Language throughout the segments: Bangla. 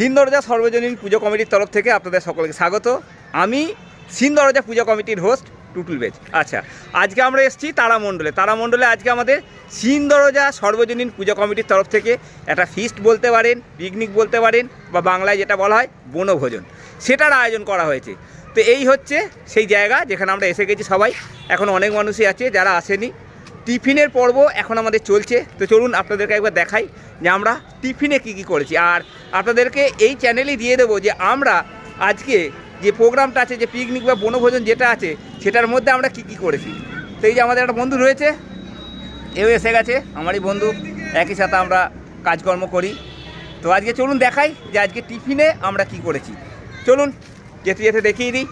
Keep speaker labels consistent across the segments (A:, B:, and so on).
A: সিন্দরজা সর্বজনীন পুজো কমিটির তরফ থেকে আপনাদের সকলকে স্বাগত। আমি সিন্দরজা পুজো কমিটির হোস্ট টুটুল বেজ। আচ্ছা আজকে আমরা এসেছি তারামণ্ডলে তারামণ্ডলে আজকে আমাদের সিন্দরজা সর্বজনীন পুজো কমিটির তরফ থেকে একটা ফিস্ট বলতে পারেন পিকনিক বলতে পারেন, বা বাংলায় যেটা বলা হয় বনভোজন। সেটার আয়োজন করা হয়েছে। তো এই হচ্ছে সেই জায়গা যেখানে আমরা এসে গেছি সবাই। এখন অনেক মানুষই আছে যারা আসেনি। টিফিনের পর্ব এখন আমাদের চলছে। তো চলুন আপনাদেরকে একবার দেখাই যে আমরা টিফিনে কি কি করেছি। আর আপনাদেরকে এই চ্যানেলেই দিয়ে দেবো যে আমরা আজকে যে প্রোগ্রামটা আছে, যে পিকনিক বা বনভোজন যেটা আছে, সেটার মধ্যে আমরা কি কি করেছি। তো এই যে আমাদের একটা বন্ধু রয়েছে, এও এসে গেছে। আমারই বন্ধু, একই সাথে আমরা কাজকর্ম করি। তো আজকে চলুন দেখাই যে আজকে টিফিনে আমরা কি করেছি। চলুন, যেতে যেতে দেখিয়ে দিই।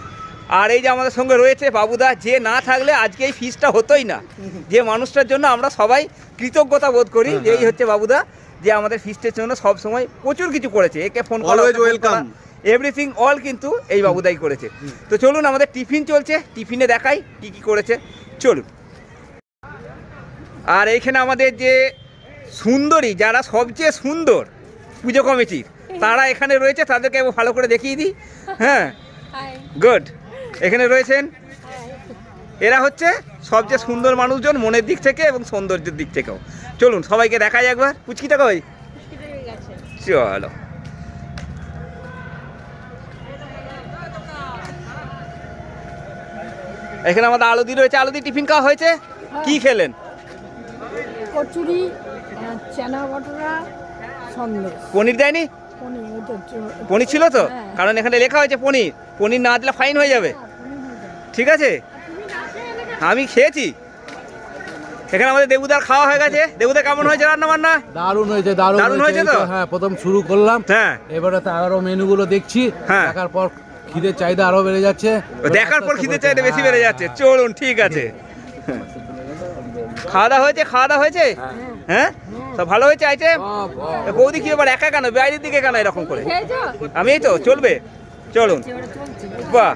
A: আর এই যে আমাদের সঙ্গে রয়েছে বাবুদা যে না থাকলে আজকে এই ফিসটা হতোই না। যে মানুষটার জন্য আমরা সবাই কৃতজ্ঞতা বোধ করি যে এই হচ্ছে বাবুদা যে আমাদের ফিস্টের জন্য সব সময় প্রচুর কিছু করেছে। একে phone
B: Always welcome.
A: Everything all কিন্তু এই বাবুদাই করেছে। তো চলুন আমাদের টিফিন চলছে। টিফিনে দেখাই কি কি করেছে। চলুন। আর এইখানে আমাদের যে সুন্দরী যারা সবচেয়ে সুন্দর পুজো কমিটির তারা এখানে রয়েছে তাদেরকে ভালো করে দেখিয়ে দিই। হ্যাঁ? গুড এখানে রয়েছেন? এরা হচ্ছে সবচেয়ে সুন্দর মানুষজন মনের দিক থেকে এবং সৌন্দর্যের দিক থেকেও। চলুন সবাইকে দেখাই একবার। পুচকিটা কই?
C: হয়ে
A: চলো। এখানে আমাদের আলুদি রয়েছে। আলুদি টিফিন খাওয়া হয়েছে? কি খেলেন?
C: কচুরি চানা বটরা সন্দেশ।
A: পনির দেয়নি?
C: পনির
A: ছিল তো?
C: হ্যাঁ।
A: কারণ এখানে লেখা হয়েছে পনির। পনির না দিলে ফাইন হয়ে যাবে
C: হ্যাঁ, পনির হয়ে যাবে।
A: ঠিক আছে? আমি খেয়েছি। এখানে আমাদের দেবুদার খাওয়া হয়ে গেছে। দেবুদা কেমন হয়েছে রান্না বান্না
B: দারুণ হয়েছে দারুণ
A: দারুণ হয়েছে। তো?
B: হ্যাঁ প্রথম শুরু করলাম।
A: হ্যাঁ।
B: এবারে তো আরও মেনুগুলো দেখছি।
A: হ্যাঁ।
B: দেখার পর খিদের চাহিদা আরও বেড়ে যাচ্ছে।
A: দেখার পর
B: আস্তে
A: খিদে
B: আস্তে
A: বেশি
B: হ্যাঁ,
A: বেড়ে যাচ্ছে। চলুন ঠিক আছে। খাওয়া দাওয়া হয়েছে? খাওয়া দাওয়া হয়েছে? হ্যাঁ। সব ভালো হয়েছে আইটেম। বৌদি কি এবার একা কেন? বাইরের দিকে কেন এরকম করে? আমি এই তো চলবে। চলুন। বাহ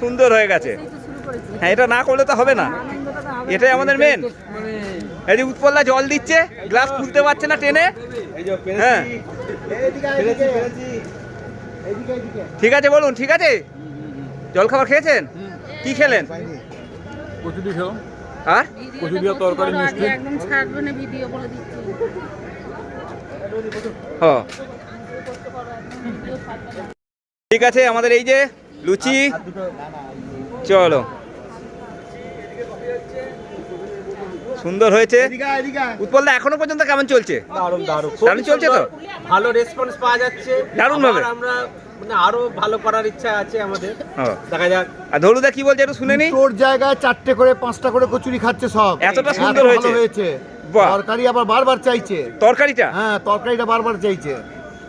A: সুন্দর হয়ে গেছে।
C: তো।
A: হ্যাঁ এটা না করলে তো হবে না। এটাই আমাদের মেন এই যে উৎপল্লা জল দিচ্ছে গ্লাস খুলতে পারছে না টেনে হ্যাঁ। ঠিক আছে বলুন ঠিক আছে? জল খাবার খেয়েছেন? কি খেলেন?
B: কচুরি খেলাম
A: আর
B: কচুরি তরকারি মিষ্টি।
C: একদম ছাড়বে না ভিডিও বলে দিচ্ছি।
A: হ। ঠিক আছে আমাদের এই যে লুচি। চলো। সুন্দর হয়েছে। উৎপলদা এখনও পর্যন্ত কেমন চলছে?
D: দারুণ দারুণ।
A: দারুণ চলছে তো?
D: ভালো রেসপন্স পাওয়া যাচ্ছে।
A: দারুণ ভাবে।
D: আমরা মানে আরও ভালো করার ইচ্ছা আছে আমাদের। দেখা যাক।
A: আর ধরুদা কি বলছে একটু শুনে নি?
E: তোর জায়গায় চারটে করে পাঁচটা করে কচুরি খাচ্ছে সব।
A: এতটা সুন্দর হয়েছে?
E: হয়েছে। তরকারি আবার বারবার চাইছে।
A: তরকারিটা?
E: হ্যাঁ তরকারিটা বারবার চাইছে।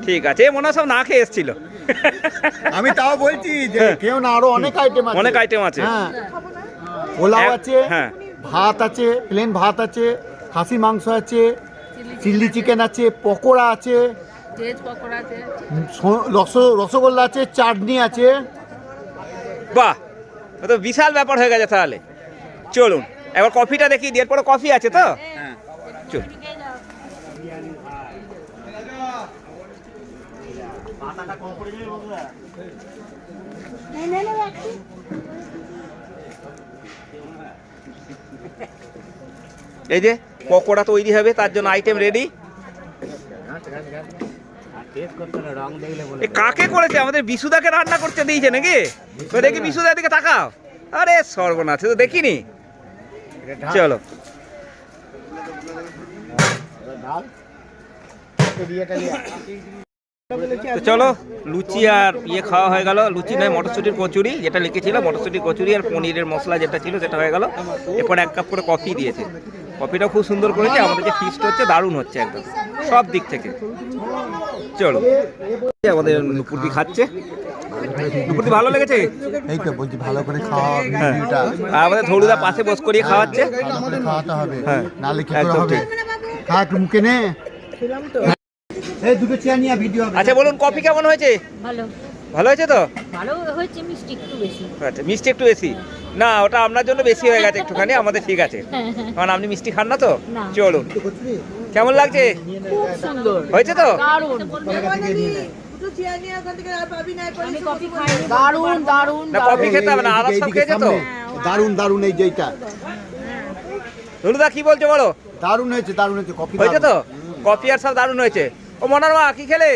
A: ঠিক আছে। মনে হয় সব না খেয়ে এসছিল।
E: আমি তাও বলছি যে কেউ না আরও অনেক আইটেম আছে।
A: অনেক আইটেম আছে।
E: হ্যাঁ। পোলাও আছে
A: হ্যাঁ।
E: ভাত আছে প্লেন ভাত আছে খাসি মাংস আছে চিলি চিকেন আছে পকোড়া আছে
C: ভেজ পকোড়া আছে।
E: রস- রসগোল্লা আছে চাটনি আছে।
A: বাহ ও তো বিশাল ব্যাপার হয়ে গেছে তাহলে। চলুন এবার কফিটা দেখি দিয়ে এরপরে কফি আছে তো? চল এই যে, পকোড়া তৈরি হবে, তার জন্য আইটেম রেডি কাকে করেছে? আমাদের বিশুদাকে রান্না করতে দিয়েছে নাকি? দেখি বিশুদার দিকে তাকাও। আরে সর্বনাশ এ তো দেখিনি। চলো। তো চলো লুচি আর ইয়ে খাওয়া হয়ে গেল। লুচি নয় মটরশুটির কচুরি যেটা লিখেছিল মটরশুটির কচুরি আর পনিরের মশলা যেটা ছিল সেটা হয়ে গেল। এরপর এক কাপ করে কফি দিয়েছে। কফিটা খুব সুন্দর করেছে আমাদের যে ফিস্ট হচ্ছে দারুণ হচ্ছে একদম। সব দিক থেকে। চলো। আমাদের নুপুরদি খাচ্ছে। নুপুরদি ভালো লেগেছে?
E: এই তো বলছি ভালো করে খাওয়া
A: হ্যাঁ। আমাদের ধরুদা পাশে বস করিয়ে খাওয়াচ্ছে।
E: খাওয়াতে হবে।
A: হ্যাঁ,
E: নাহলে কি হবে। খা মুখে নে। এই দুটো চেয়ার নিয়ে ভিডিও হবে।
A: আচ্ছা বলুন কফি কেমন হয়েছে?
C: ভালো।
A: ভালো হয়েছে তো?
C: ভালো হয়েছে মিষ্টি একটু বেশি।
A: আচ্ছা মিষ্টি একটু বেশি। না ওটা আপনার জন্য বেশি হয়ে গেছে একটুখানি আমাদের ঠিক আছে। কারণ আপনি মিষ্টি খান না তো? চলুন। কেমন লাগছে?
C: খুব সুন্দর।
A: হয়েছে তো?
C: দারুণ। আমি কফি খাই দারুণ দারুণ
A: না কফি খেতে হবে না আদার সব খেয়েছে তো?
E: দারুণ দারুণ এই যেইটা।
A: হলুদা কি বলছো বলো?
E: দারুণ হয়েছে দারুণ হয়েছে কফি
A: হয়েছে তো? কফি আর সব দারুণ হয়েছে। ও মনার মা কি খেলে?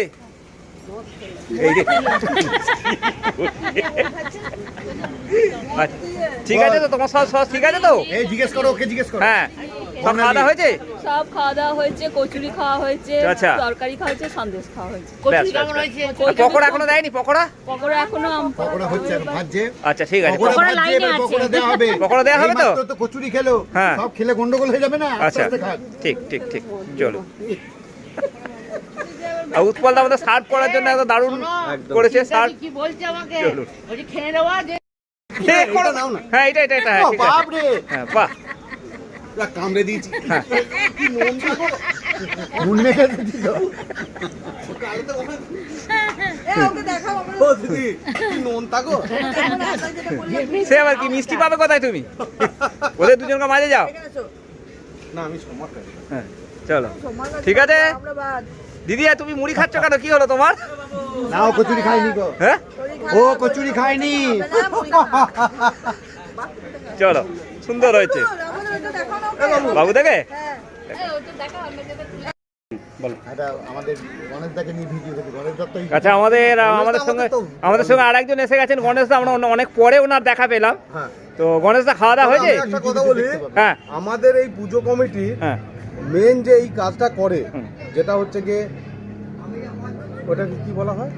A: আচ্ছা, ঠিক আছে তো তোমার সব সব ঠিক আছে তো?
E: এই জিজ্ঞেস করো ওকে জিজ্ঞেস করো।
A: হ্যাঁ। সব খাওয়া দাওয়া হয়েছে?
F: সব খাওয়া দাওয়া হয়েছে কচুরি খাওয়া হয়েছে
A: আচ্ছা।
F: তরকারি খাওয়া হয়েছে সন্দেশ খাওয়া হয়েছে।
A: ব্যাস, ব্যাস। আর পকোড়া এখনও দেয়নি? পকোড়া?
F: পকোড়া এখনও
E: পকোড়া হচ্ছে ভাজছে।
A: আচ্ছা ঠিক আছে।
E: পকোড়া
C: লাইনে আছে।
E: পকোড়া দেওয়া হবে।
A: পকোড়া দেওয়া হবে তো?
E: তো কচুরি খেলো।
A: হ্যাঁ।
E: সব খেলে গন্ডগোল হয়ে যাবে না?
A: আচ্ছা ঠিক ঠিক ঠিক। চলো। আর উৎপল দা আমাদের সার্ভ করার জন্য একদম দারুণ করেছে সার্ভ
C: কি বলছে আমাকে। বলছি খেয়ে নেওয়া যে
A: হ্যাঁ এটা এটা এটা হ্যাঁ, ঠিক আছে। হ্যাঁ বাহ।
E: কামড়ে দিয়েছি।
A: হ্যাঁ।
E: নুন মেখে দিয়েছি
A: সে আবার কি মিষ্টি পাবে কোথায় তুমি? ওদের দুজনকে মাঝে যাও।
E: না আমি
A: হ্যাঁ চলো। ঠিক আছে? দিদি তুমি মুড়ি খাচ্ছ কেন? কি হলো তোমার?
E: না ও কচুরি খায়নি গো।
A: হ্যাঁ?
E: ও কচুরি খায়নি।
A: চলো সুন্দর হয়েছে। বাবু দেখে? আচ্ছা আমাদের আমাদের সঙ্গে আমাদের সঙ্গে আরেকজন এসে গেছেন গণেশ দা আমরা অন্য- অনেক পরে ওনার দেখা পেলাম।
G: হ্যাঁ।
A: তো গণেশ দা খাওয়া দাওয়া হয়েছে?
G: কথা বলি
A: হ্যাঁ।
G: আমাদের এই পুজো কমিটি
A: হ্যাঁ।
G: মেন যে এই কাজটা করে যেটা হচ্ছে গিয়ে ওটাকে কি বলা হয়?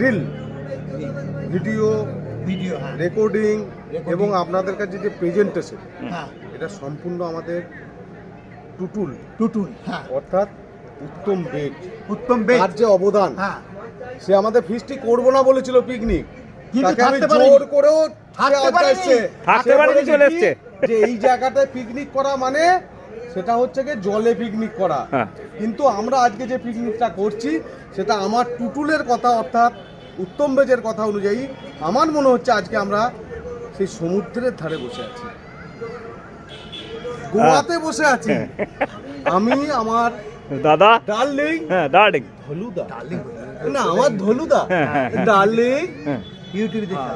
G: রিল ভিডিও
E: ভিডিও হ্যাঁ।
G: রেকর্ডিং এবং আপনাদের কাছে যে প্রেজেন্টেশন
E: হ্যাঁ।
G: এটা সম্পূর্ণ আমাদের টুটুল।
E: টুটুল হ্যাঁ।
G: অর্থাৎ উত্তম বেগ।
E: উত্তম বেশ
G: তার যে অবদান
E: হ্যাঁ।
G: সে আমাদের ফিস্টি করব না বলেছিল পিকনিক
E: কিন্তু
G: তাকে আমি জোর করেও।
E: থাকতে পারেনি,
A: চলে এসছে।
G: যে এই জায়গাটায় পিকনিক করা মানে সেটা হচ্ছে কি জলে পিকনিক করা।
A: হ্যাঁ।
G: কিন্তু আমরা আজকে যে পিকনিকটা করছি সেটা আমার টুটুলের কথা অর্থাৎ উত্তম বেজের কথা অনুযায়ী আমার মনে হচ্ছে আজকে আমরা সেই সমুদ্রের ধারে বসে আছি। গোয়াতে বসে আছি। আমি আমার
A: দাদা?
G: ডার্লিং।
A: হ্যাঁ দার্ডিং
G: ধলুদা। না আমার ধলুদা।
A: হ্যাঁ, হ্যাঁ, হ্যাঁ।
G: ডার্লিং।
A: হ্যাঁ।
E: ইউটিউবে দেখতে।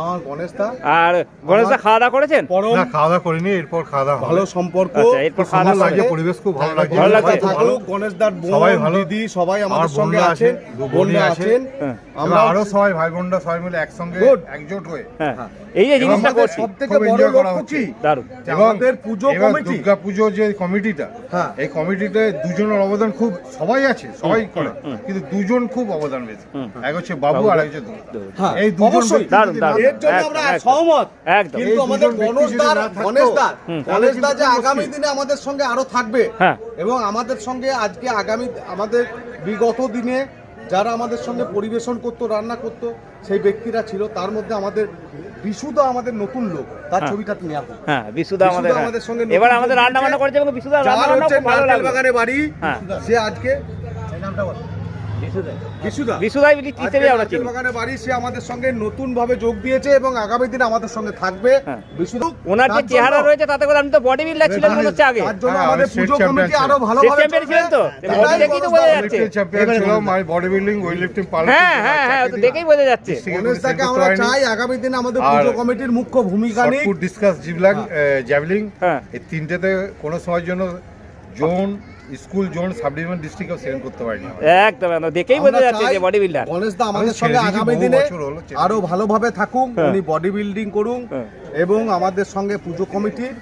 G: আমার গণেশ দা
A: আর গণেশ দা খাওয়া দাওয়া করেছেন
H: না খাওয়া দাওয়া করিনি এরপর খাওয়া দাওয়া
G: ভালো সম্পর্ক।
A: আচ্ছা এরপর খাওয়া দাওয়া করবে?
H: পরিবেশ খুব ভালো লাগছে
A: ভালো লাগছে?
H: সবাই খুব ভালো।
G: থাকুক গণেশ বোন
H: সবাই ভালো।
G: দিদি সবাই আমাদের সঙ্গে আছেন। বোনরা আছেন।
A: হ্যাঁ।
G: আমরা
H: আরও সবাই ভাই বোনরা সবাই মিলে একসঙ্গে একজোট হয়ে।
A: হ্যাঁ। এই যে জিনিসটা করছি।
G: সব থেকে
H: খুব
G: বড় লক্ষ্য কি?
A: দারুণ।
G: আমাদের পুজো কমিটি।
H: দুর্গা পুজো যে কমিটিটা
G: হ্যাঁ।
H: এই কমিটিতে দুজনের অবদান খুব সবাই আছে সবাই করে। কিন্তু দুজন খুব অবদান
A: রয়েছে
H: এক হচ্ছে বাবু। আর এক হচ্ছে
G: হ্যাঁ,
H: এই দুজন
G: এর জন্য আমরা সহমত।
A: একদম।
G: কিন্তু আমাদের
H: দুজন ব্যক্তি
G: গণেশ
H: যদি
G: দার
H: না থাকতো,
G: গণেশ দার
A: হুম।
G: গণেশ দা যে আগামী দিনে আমাদের সঙ্গে আরও থাকবে।
A: হ্যাঁ।
G: এবং আমাদের সঙ্গে আজকে আগামী আমাদের বিগত দিনে যারা আমাদের সঙ্গে পরিবেশন করতো রান্না করতো সেই ব্যক্তিরা ছিল। তার মধ্যে আমাদের বিশুদা আমাদের নতুন লোক। তার
A: হ্যাঁ।
G: ছবিটা তুমি আঁকো।
A: হ্যাঁ বিশুদা আমাদের হ্যাঁ।
G: আমাদের সঙ্গে
A: এবার আমাদের রান্না বান্না করেছে এবং বিশুদা রান্না বান্না ভালো
G: বাগানে বাড়ি। সে আজকে বিশুদা
A: বিশুদাই হিসেবে আমরা চিনি।
G: বাগানে বাড়ি সে আমাদের সঙ্গে নতুন ভাবে যোগ দিয়েছে এবং আগামী দিনে আমাদের সঙ্গে থাকবে
A: হ্যাঁ। ওনার যে চেহারা রয়েছে তাতে করে আমি তো বডি বিল্ডার ছিলেন মনে হচ্ছে আগে।
G: তার জন্য
H: হ্যাঁ,
G: আমাদের
H: আমি state
G: পুজো
H: champion
G: কমিটি আরও
A: স্টেট
G: ভালোভাবে
A: চ্যাম্পিয়ন ছিলেন তো? বডি দেখেই তো বোঝা যাচ্ছে।
H: চ্যাম্পিয়ন ছিল my body building weight lifting parlour
A: হ্যাঁ হ্যাঁ হ্যাঁ তো দেখেই বোঝা যাচ্ছে।
G: গণেশদাকে আমরা চাই আগামী দিনে আমাদের কমিটির মুখ্য ভূমিকা নিক
H: ডিসকাস জিবলাং জ্যাভলিং। এই তিনটেতে কোনো সময়ের জন্য zone school zone sub division ডিস্ট্রিক্টও send করতে পারিনি
A: একদম একদম। দেখেই বোঝা যাচ্ছে যে বডি বিল্ডার
G: গণেশদা আমাদের সঙ্গে আগামী দিনে আরও ভালোভাবে থাকুক
A: হ্যাঁ।
G: উনি বডি বিল্ডিং করুন
A: হ্যাঁ।
G: এবং আমাদের সঙ্গে পুজো কমিটির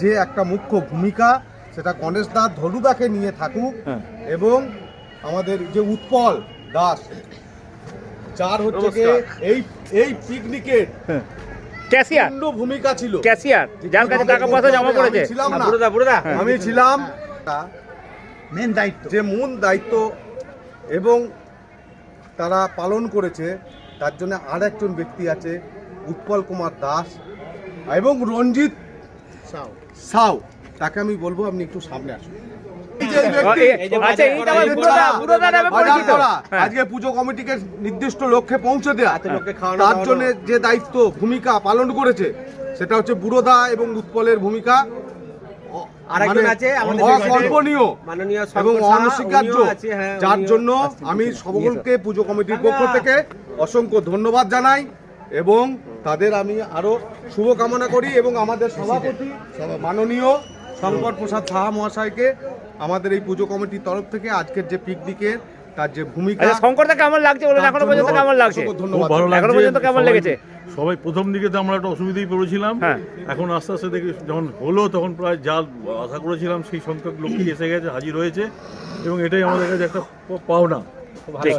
G: যে একটা মুখ্য ভূমিকা সেটা গণেশদা ধলুদাকে নিয়ে থাকুক
A: হ্যাঁ।
G: এবং আমাদের যে উৎপল দাস যার হচ্ছে গিয়ে এই এই পিকনিকের
A: ক্যাশিয়ার।
G: ভূমিকা ছিল।
A: ক্যাশিয়ার। যার কাছে টাকা পয়সা জমা পড়েছে।
G: আমি ছিলাম
E: মেন দায়িত্ব।
G: যে মূল দায়িত্ব এবং তারা পালন করেছে তার জন্য আর একজন ব্যক্তি আছে উৎপল কুমার দাস এবং রঞ্জিত সাউ। সাউ। তাকে আমি বলব আপনি একটু সামনে আসুন। আজকে পুজো কমিটিকে নির্দিষ্ট লক্ষ্যে পৌঁছে দেওয়া
D: লোককে
G: তার জন্য যে দায়িত্ব ভূমিকা পালন করেছে সেটা হচ্ছে বুড়োদা এবং উৎপলের ভূমিকা।
D: আরেকজন
G: মানে
D: আছে আমাদের
G: অকল্পনীয়
D: মাননীয়
G: এবং অনস্বীকার্য
D: উনিও আছে, হ্যাঁ,
G: যার জন্য আমি সকলকে পুজো কমিটির পক্ষ থেকে অসংখ্য ধন্যবাদ জানাই এবং তাদের আমি আরও শুভকামনা করি এবং আমাদের সভাপতি মাননীয় শঙ্কর প্রসাদ সাহা মহাশয়কে আমাদের এই পুজো কমিটির তরফ থেকে আজকের যে পিকনিকের তার যে ভূমিকা
A: আচ্ছা শঙ্করদা কেমন লাগছে বলুন?
G: এখনও
A: পর্যন্ত কেমন লাগছে?
B: খুব ভালো
G: জানাই।
B: এখনও
A: পর্যন্ত কেমন লেগেছে?
B: সবাই প্রথম দিকে তো আমরা একটা অসুবিধাই পড়েছিলাম।
A: হ্যাঁ।
B: এখন আস্তে আস্তে দেখি যখন হলো তখন প্রায় যা আশা করেছিলাম সেই সংখ্যক লোকই এসে গেছে হাজির হয়েছে। এবং এটাই আমাদের কাছে একটা পাওনা।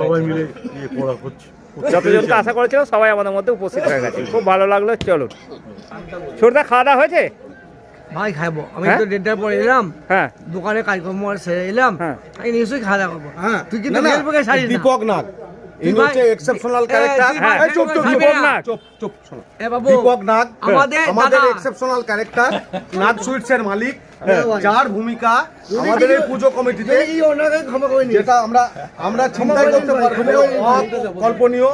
B: সবাই মিলে ইয়ে করা হচ্ছে।
A: যতজনকে আশা করেছিল সবাই আমাদের মধ্যে উপস্থিত হয়ে গেছে। খুব ভালো লাগল চলুন। ছোটদা খাওয়া দাওয়া হয়েছে?
I: ভাই খাইব আমি
A: হ্যাঁ?
I: তো দেড়টার পরে এলাম
A: হ্যাঁ
I: দোকানে কাজকর্ম সেরে এলাম
A: হ্যাঁ।
I: আমি নিশ্চয়ই খাওয়া দাওয়া করব
G: হ্যাঁ
I: তুই কিন্তু।
G: দীপক নাগ ইনি হচ্ছে এক্সেপশনাল ক্যারেক্টার
A: হ্যাঁ,
G: চুপ চুপ দীপক নাগ চুপ চুপ শোনো। দীপক নাগ
I: আমাদের
G: আমাদের এক্সেপশনাল ক্যারেক্টার নাগ সুইটসের মালিক যার ভূমিকা আমাদের এই পুজো কমিটিতে যেটা আমরা আমরা চিন্তাই করতে পারব কল্পনীয়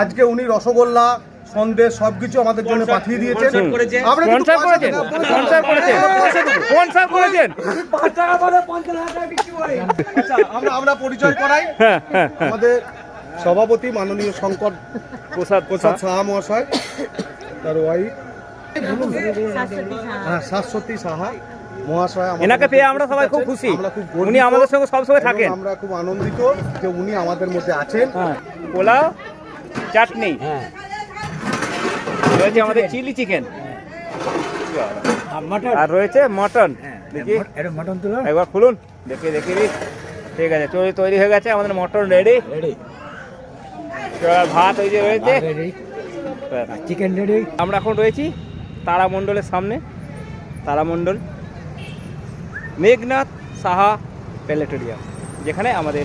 G: আজকে উনি রসগোল্লা সন্দেশ সবকিছু আমাদের জন্য পাঠিয়ে দিয়েছেন। আমরা
A: স্পন্সর করেছেন? স্পন্সর করেছেন? স্পন্সর করেছেন?
I: পাঁচ টাকা বলে পঞ্চাশ হাজার টাকা বিক্রি করে
G: আচ্ছা, আমরা আমরা পরিচয় করাই।
A: হ্যাঁ হ্যাঁ।
G: আমাদের সভাপতি মাননীয় শঙ্কর
A: প্রসাদ
G: প্রসাদ সাহা মহাশয় তার ওয়াইফ হ্যাঁ শাশ্বতী সাহা মহাশয় আমাদের
A: এনাকে পেয়ে আমরা সবাই খুব খুশি। উনি আমাদের সঙ্গে সবসময়
G: এবং
A: থাকেন।
G: আমরা খুব আনন্দিত যে উনি আমাদের মধ্যে আছেন।
A: হ্যাঁ। পোলাও চাটনি। রয়েছে আমাদের চিলি চিকেন। আর রয়েছে মটন। দেখি।
I: মটন
A: একবার খুলুন। দেখে দেখে ঠিক আছে তৈরি তৈরি হয়ে গেছে। আমাদের মটন রেডি ভাত ওই যে রয়েছে।
I: চিকেন রেডি
A: আমরা এখন রয়েছি তারামণ্ডলের সামনে। তারামণ্ডল মেঘনাথ সাহা প্যালেটোরিয়াম যেখানে আমাদের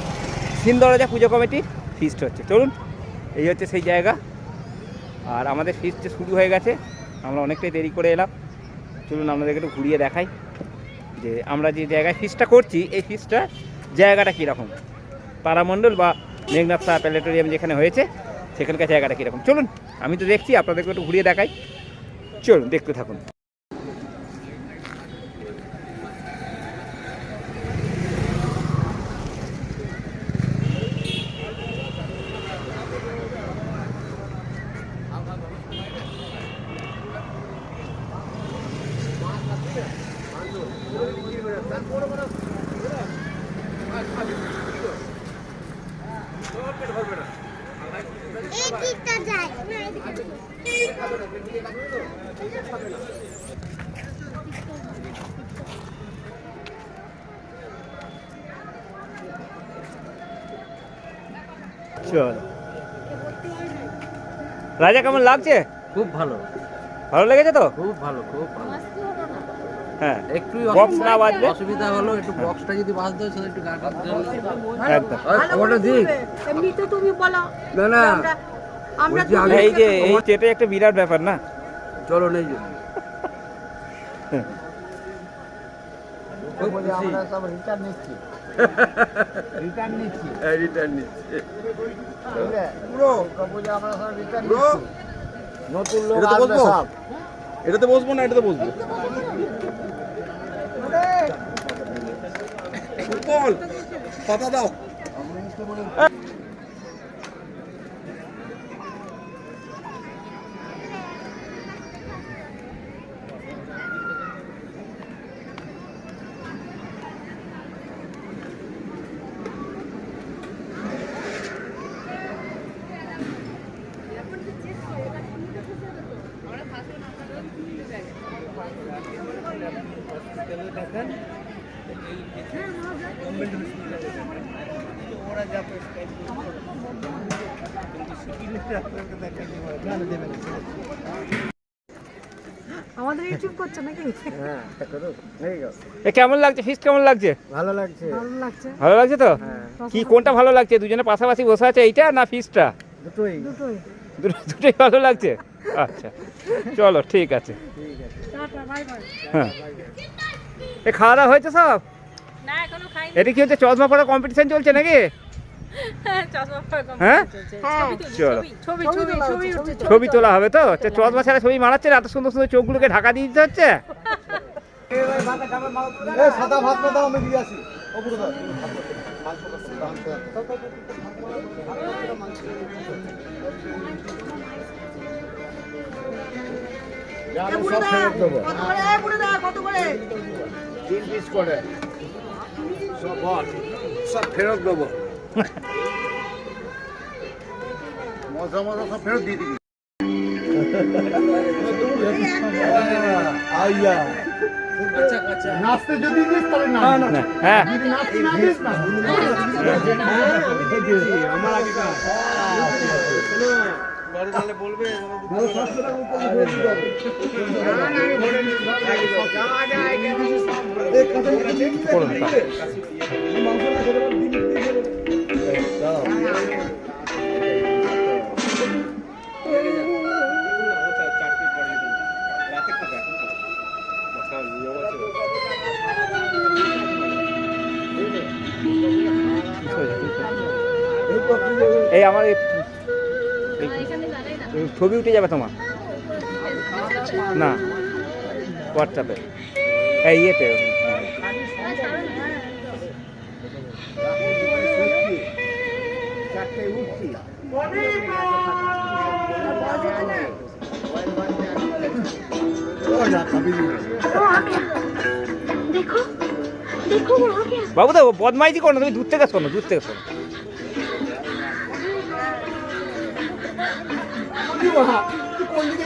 A: সিন্দরজা পুজো কমিটির ফিস্ট হচ্ছে। চলুন এই হচ্ছে সেই জায়গা। আর আমাদের ফিস্ট শুরু হয়ে গেছে আমরা অনেকটাই দেরি করে এলাম। চলুন আপনাদেরকে একটু ঘুরিয়ে দেখাই যে আমরা যে জায়গায় ফিস্টটা করছি এই ফিস্টটা জায়গাটা কীরকম? তারামণ্ডল বা মেঘনাথ সাহা প্যালেটোরিয়াম যেখানে হয়েছে, সেখানকার জায়গাটা কীরকম? চলুন, আমি তো দেখছি, আপনাদেরকে একটু ঘুরিয়ে দেখাই। চলুন, দেখতে থাকুন। চল। রাজা কেমন লাগছে?
I: খুব ভালো।
A: ভালো লেগেছে তো?
I: খুব ভালো খুব ভালো।
A: হ্যাঁ
I: একটু
A: বক্স না বাজবে?
I: অসুবিধা হলো একটু বক্সটা যদি বাজতে হয় সেটা একটু গান
A: একদম।
I: ওটা দিক
C: এমনিতে তুমি বলো।
I: না না।
C: আমরা আমরা
A: এই যে এই চেটে একটা বিরাট ব্যাপার না?
I: চলো নেই জন্য
E: আমরা সব রিটার্ন নিচ্ছি। রিটার্ন নিচ্ছি।
I: রিটার্ন নিচ্ছি।
E: পুরো পুজো আমরা সব রিটার্ন নিচ্ছি নতুন লোক আসবে? সব।
B: এটাতে বসবো না এটাতে বসবো।
G: পাতা দাও।
C: আমাদের ইউটিউব করছে নাকি?
A: এ কেমন লাগছে? ফিস্ট কেমন লাগছে?
E: ভালো লাগছে।
C: ভালো লাগছে?
A: ভালো লাগছে তো? কি কোনটা ভালো লাগছে? দুজনে পাশাপাশি বসে আছে এইটা না ফিস্টটা
E: দুটোই।
C: দুটোই।
A: দুটো দুটোই ভালো লাগছে? আচ্ছা। চলো ঠিক আছে।
C: Tata bye bye.
A: হ্যাঁ। এ খাওয়া দাওয়া হয়েছে সব?
F: না এখনও খাইনি।
A: এটা কি হচ্ছে চশমা পড়া কম্পিটিশন চলছে নাকি? হ্যাঁ?
C: হ্যাঁ।
A: চলো।
C: ছবি ছবি ছবি উঠছে
A: ছবি তোলা। হবে তো? চশমা ছাড়া ছবি মারাচ্ছে না এত সুন্দর সুন্দর চোখগুলোকে ঢাকা দিয়ে দিতে হচ্ছে?
G: এই সাদা ভাতটা দাও আমি দিয়ে আসি। অপুর দাও
C: কত করে?
I: তিন পিস করে। সব সব ফেরত দেবো।
H: মশলা মশলা সব ফেরত দিয়ে দিবি
E: আইয়া নাচতে যদি দিস তাহলে না
A: না, হ্যাঁ
E: নাচতে না দিস না
I: আমার আগে কাজ
A: করুন তা। এই আমার ছবি উঠে যাবে তোমার। না হোয়াটসঅ্যাপে এই ইয়েতে। বাবু তো বদমাইজি করো না তুমি দূর থেকে শোনো দূর থেকে শোনো।
E: মা কোন দিকে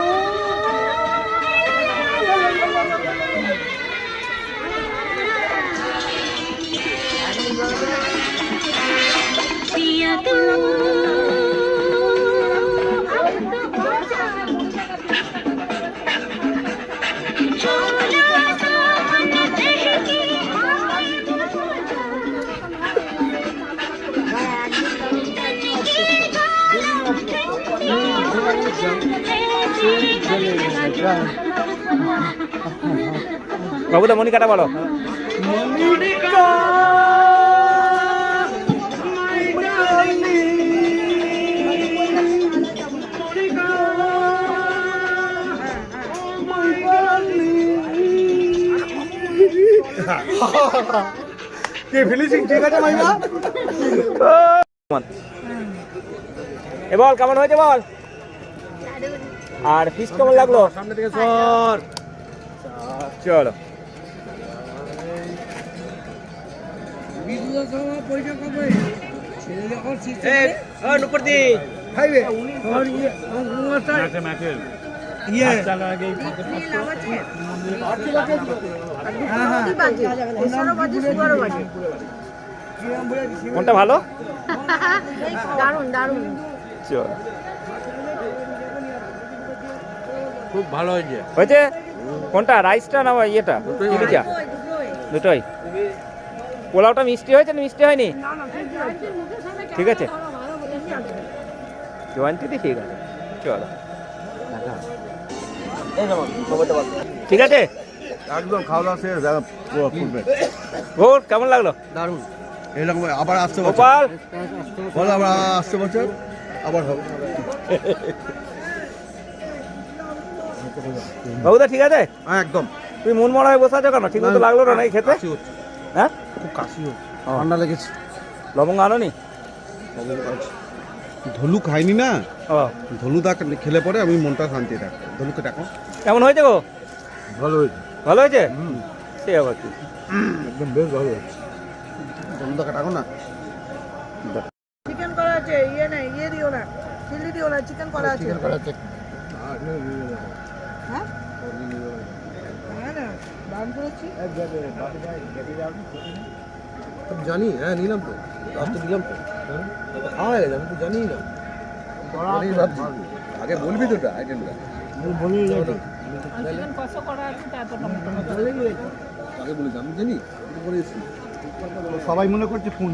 A: বাবু তো মনিকাটা বলো।
E: কে ফিনিশিং ঠিক আছে মাইমা?
A: এ বল কেমন হয়েছে বল? আর ফিস কেমন লাগল?
I: সামনে থেকে সর।
A: চলো।
D: নুপুরদি
A: কোনটা ভালো?
C: দারুণ দারুণ
A: চলো।
I: খুব ভালো হয়েছে।
A: হয়েছে? কোনটা? রাইসটা না ইয়েটা? চিলিটা দুটোই? পোলাওটা মিষ্টি হয়েছে না মিষ্টি হয়নি? ঠিক আছে। জয়ন্তীতে ঠিক আছে চলো। ঠিক আছে?
I: একদম খাওয়া দাওয়া শেষ
A: ওর কেমন লাগল?
I: এরকম আবার আসতে বছর
A: গোপাল?
I: বলো আবার আসতে বছর আবার হবে।
A: বাবুদা ঠিক আছে?
G: হ্যাঁ একদম।
A: তুমি মন মরা হয়ে বসে আছো কেন? ঠিক মতো লাগল না এই খেতে? হ্যাঁ?
G: খুব কাশি ঠান্ডা লেগেছে।
A: লবঙ্গ আনো নি
G: ধলু খাইনি না?
A: ও।
G: ধলু দা খেলে পরে আমি মনটা শান্তি রাখ ধলুকে ডাকো
A: কেমন হয়েছে গো?
I: ভালো হয়েছে।
A: ভালো হয়েছে? সে আবার কি?
I: একদম বেশ ভালো হয়েছে।
G: ডাকো না।
C: চিকেন করা আছে ইয়ে নেই ইয়ে দিও না চিলি দিও না চিকেন করা আছে। হ্যাঁ হ্যাঁ? না বান
G: জানি হ্যাঁ নিলাম তো। আজকে দিলাম তো। খাওয়া গেছে আমি তো জানি না। আগে বলবি তো আইটেমটা।
E: সবাই মনে করছে ফোন